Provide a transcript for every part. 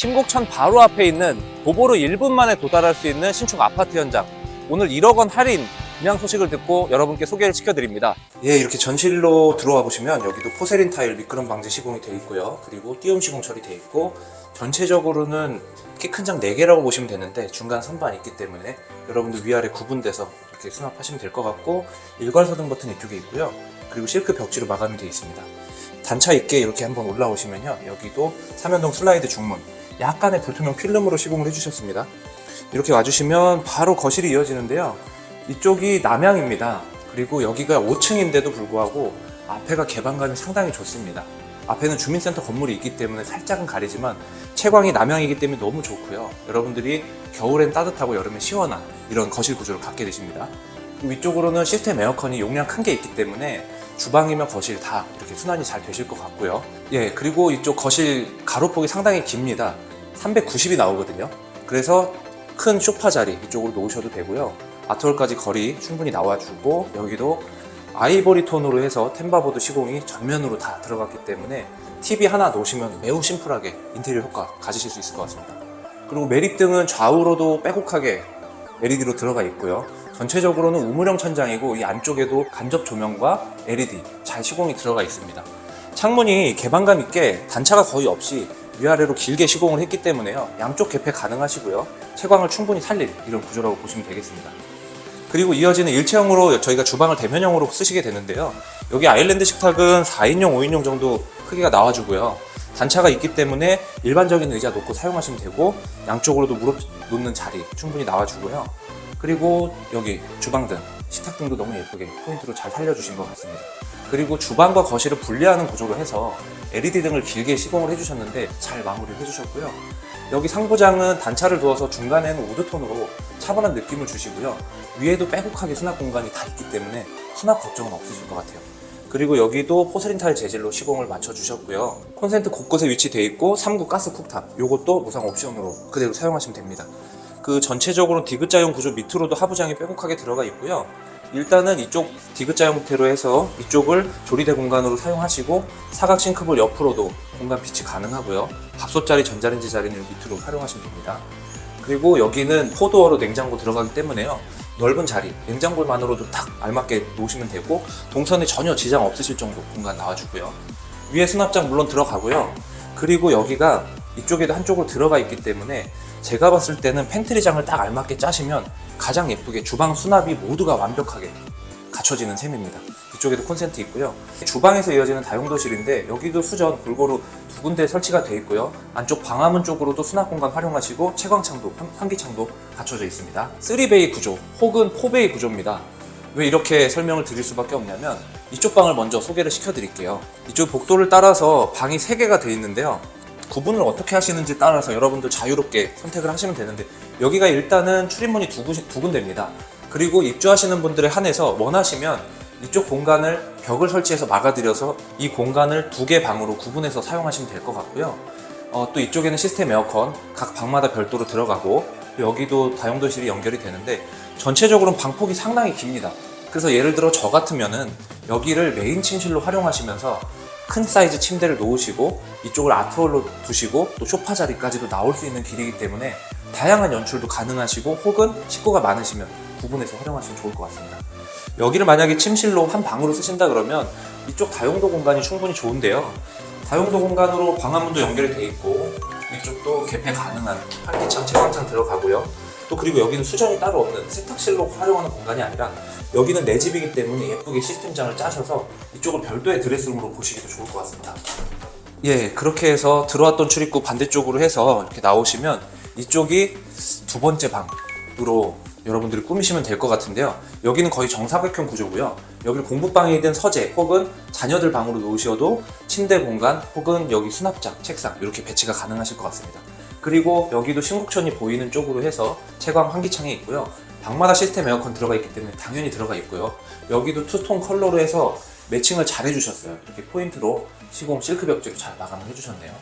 신곡천 바로 앞에 있는 도보로 1분 만에 도달할 수 있는 신축 아파트 현장. 오늘 1억 원 할인 분양 소식을 듣고 여러분께 소개를 시켜드립니다. 예, 이렇게 전실로 들어와 보시면 여기도 포세린 타일 미끄럼 방지 시공이 되어 있고요. 그리고 띄움 시공 처리되어 있고 전체적으로는 키큰장 4개라고 보시면 되는데 중간 선반이 있기 때문에 여러분들 위아래 구분돼서 이렇게 수납하시면 될 것 같고 일괄소등 버튼 이쪽에 있고요. 그리고 실크 벽지로 마감이 되어 있습니다. 단차 있게 이렇게 한번 올라오시면요. 여기도 삼연동 슬라이드 중문 약간의 불투명 필름으로 시공을 해주셨습니다. 이렇게 와주시면 바로 거실이 이어지는데요. 이쪽이 남향입니다. 그리고 여기가 5층인데도 불구하고 앞에가 개방감이 상당히 좋습니다. 앞에는 주민센터 건물이 있기 때문에 살짝은 가리지만 채광이 남향이기 때문에 너무 좋고요. 여러분들이 겨울엔 따뜻하고 여름엔 시원한 이런 거실 구조를 갖게 되십니다. 위쪽으로는 시스템 에어컨이 용량 큰 게 있기 때문에 주방이며 거실 다 이렇게 순환이 잘 되실 것 같고요. 예, 그리고 이쪽 거실 가로폭이 상당히 깁니다. 390이 나오거든요. 그래서 큰 소파 자리 이쪽으로 놓으셔도 되고요. 아트홀까지 거리 충분히 나와주고 여기도 아이보리 톤으로 해서 템바보드 시공이 전면으로 다 들어갔기 때문에 TV 하나 놓으시면 매우 심플하게 인테리어 효과 가지실 수 있을 것 같습니다. 그리고 매립등은 좌우로도 빼곡하게 LED로 들어가 있고요. 전체적으로는 우물형 천장이고 이 안쪽에도 간접 조명과 LED 잘 시공이 들어가 있습니다. 창문이 개방감 있게 단차가 거의 없이 위아래로 길게 시공을 했기 때문에요. 양쪽 개폐 가능하시고요. 채광을 충분히 살릴 이런 구조라고 보시면 되겠습니다. 그리고 이어지는 일체형으로 저희가 주방을 대면형으로 쓰시게 되는데요. 여기 아일랜드 식탁은 4인용, 5인용 정도 크기가 나와주고요. 단차가 있기 때문에 일반적인 의자 놓고 사용하시면 되고 양쪽으로도 무릎 놓는 자리 충분히 나와주고요. 그리고 여기 주방등, 식탁 등도 너무 예쁘게 포인트로 잘 살려주신 것 같습니다. 그리고 주방과 거실을 분리하는 구조로 해서 LED 등을 길게 시공을 해주셨는데 잘 마무리를 해주셨고요. 여기 상부장은 단차를 두어서 중간에는 우드톤으로 차분한 느낌을 주시고요. 위에도 빼곡하게 수납 공간이 다 있기 때문에 수납 걱정은 없으실 것 같아요. 그리고 여기도 포세린 타일 재질로 시공을 맞춰주셨고요. 콘센트 곳곳에 위치되어 있고 3구 가스 쿡탑 요것도 무상 옵션으로 그대로 사용하시면 됩니다. 그 전체적으로 디귿자형 구조 밑으로도 하부장이 빼곡하게 들어가 있고요. 일단은 이쪽 디귿자 형태로 해서 이쪽을 조리대 공간으로 사용하시고 사각 싱크볼 옆으로도 공간 비치 가능하고요. 밥솥 자리, 전자레인지 자리는 밑으로 활용하시면 됩니다. 그리고 여기는 포도어로 냉장고 들어가기 때문에요. 넓은 자리, 냉장고만으로도 딱 알맞게 놓으시면 되고 동선에 전혀 지장 없으실 정도 공간 나와주고요. 위에 수납장 물론 들어가고요. 그리고 여기가 이쪽에도 한쪽으로 들어가 있기 때문에 제가 봤을 때는 팬트리장을 딱 알맞게 짜시면 가장 예쁘게 주방 수납이 모두가 완벽하게 갖춰지는 셈입니다. 이쪽에도 콘센트 있고요. 주방에서 이어지는 다용도실인데 여기도 수전 골고루 두 군데 설치가 되어 있고요. 안쪽 방화문 쪽으로도 수납 공간 활용하시고 채광창도 환- 환기창도 갖춰져 있습니다. 3베이 구조 혹은 4베이 구조입니다. 왜 이렇게 설명을 드릴 수밖에 없냐면 이쪽 방을 먼저 소개를 시켜드릴게요. 이쪽 복도를 따라서 방이 3개가 되어 있는데요. 구분을 어떻게 하시는지 따라서 여러분들 자유롭게 선택을 하시면 되는데 여기가 일단은 출입문이 두, 구- 두 군데입니다. 그리고 입주하시는 분들에 한해서 원하시면 이쪽 공간을 벽을 설치해서 막아드려서 이 공간을 두 개 방으로 구분해서 사용하시면 될 것 같고요. 어, 또 이쪽에는 시스템 에어컨 각 방마다 별도로 들어가고 또 여기도 다용도실이 연결이 되는데 전체적으로는 방폭이 상당히 깁니다. 그래서 예를 들어 저 같으면은 여기를 메인 침실로 활용하시면서 큰 사이즈 침대를 놓으시고 이쪽을 아트홀로 두시고 또 소파 자리까지도 나올 수 있는 길이기 때문에 다양한 연출도 가능하시고 혹은 식구가 많으시면 구분해서 활용하시면 좋을 것 같습니다. 여기를 만약에 침실로 한 방으로 쓰신다 그러면 이쪽 다용도 공간이 충분히 좋은데요. 다용도 공간으로 방화문도 연결이 돼 있고 이쪽도 개폐 가능한 환기창, 채광창 들어가고요. 또 그리고 여기는 수전이 따로 없는 세탁실로 활용하는 공간이 아니라 여기는 내 집이기 때문에 예쁘게 시스템장을 짜셔서 이쪽을 별도의 드레스룸으로 보시기도 좋을 것 같습니다. 예, 그렇게 해서 들어왔던 출입구 반대쪽으로 해서 이렇게 나오시면 이쪽이 두 번째 방으로 여러분들이 꾸미시면 될 것 같은데요. 여기는 거의 정사각형 구조고요. 여기를 공부방이든 서재 혹은 자녀들 방으로 놓으셔도 침대 공간 혹은 여기 수납장, 책상 이렇게 배치가 가능하실 것 같습니다. 그리고 여기도 신곡천이 보이는 쪽으로 해서 채광 환기창이 있고요. 방마다 시스템 에어컨 들어가 있기 때문에 당연히 들어가 있고요. 여기도 투톤 컬러로 해서 매칭을 잘 해주셨어요. 이렇게 포인트로 시공 실크 벽지로 잘 마감을 해주셨네요.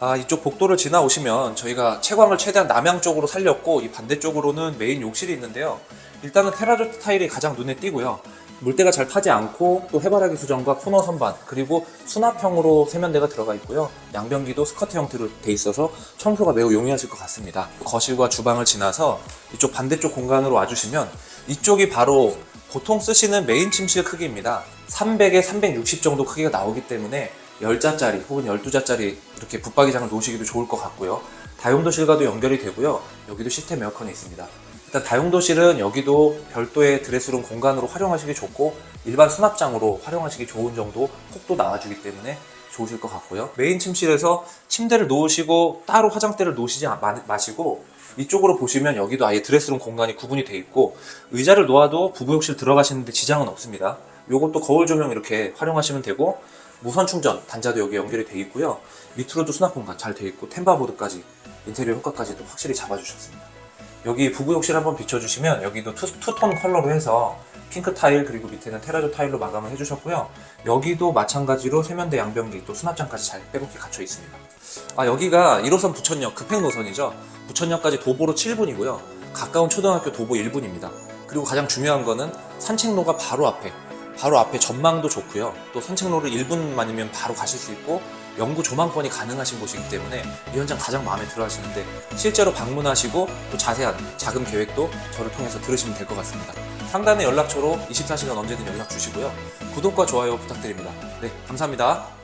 아, 이쪽 복도를 지나오시면 저희가 채광을 최대한 남향 쪽으로 살렸고 이 반대쪽으로는 메인 욕실이 있는데요. 일단은 테라조트 타일이 가장 눈에 띄고요. 물때가 잘 타지 않고 또 해바라기 수정과 코너 선반 그리고 수납형으로 세면대가 들어가 있고요. 양변기도 스커트 형태로 돼 있어서 청소가 매우 용이하실 것 같습니다. 거실과 주방을 지나서 이쪽 반대쪽 공간으로 와주시면 이쪽이 바로 보통 쓰시는 메인 침실 크기입니다. 300에 360 정도 크기가 나오기 때문에 10자짜리 혹은 12자짜리 이렇게 붙박이장을 놓으시기도 좋을 것 같고요. 다용도실과도 연결이 되고요. 여기도 시스템 에어컨이 있습니다. 일단 다용도실은 여기도 별도의 드레스룸 공간으로 활용하시기 좋고 일반 수납장으로 활용하시기 좋은 정도 폭도 나와주기 때문에 좋으실 것 같고요. 메인 침실에서 침대를 놓으시고 따로 화장대를 놓으시지 마- 마시고 이쪽으로 보시면 여기도 아예 드레스룸 공간이 구분이 돼 있고 의자를 놓아도 부부욕실 들어가시는데 지장은 없습니다. 요것도 거울 조명 이렇게 활용하시면 되고 무선 충전 단자도 여기 연결이 돼 있고요. 밑으로도 수납 공간 잘 돼 있고 템바보드까지 인테리어 효과까지도 확실히 잡아주셨습니다. 여기 부부 욕실 한번 비춰주시면 여기도 투, 투톤 컬러로 해서 핑크 타일 그리고 밑에는 테라조 타일로 마감을 해주셨고요. 여기도 마찬가지로 세면대 양변기 또 수납장까지 잘 빼곡히 갖춰 있습니다. 아 여기가 1호선 부천역 급행 노선이죠. 부천역까지 도보로 7분이고요. 가까운 초등학교 도보 1분입니다. 그리고 가장 중요한 거는 산책로가 바로 앞에 바로 앞에 전망도 좋고요. 또 산책로를 1분만이면 바로 가실 수 있고 영구 조망권이 가능하신 곳이기 때문에 이 현장 가장 마음에 들어 하시는데 실제로 방문하시고 또 자세한 자금 계획도 저를 통해서 들으시면 될 것 같습니다. 상단의 연락처로 24시간 언제든 연락 주시고요. 구독과 좋아요 부탁드립니다. 네, 감사합니다.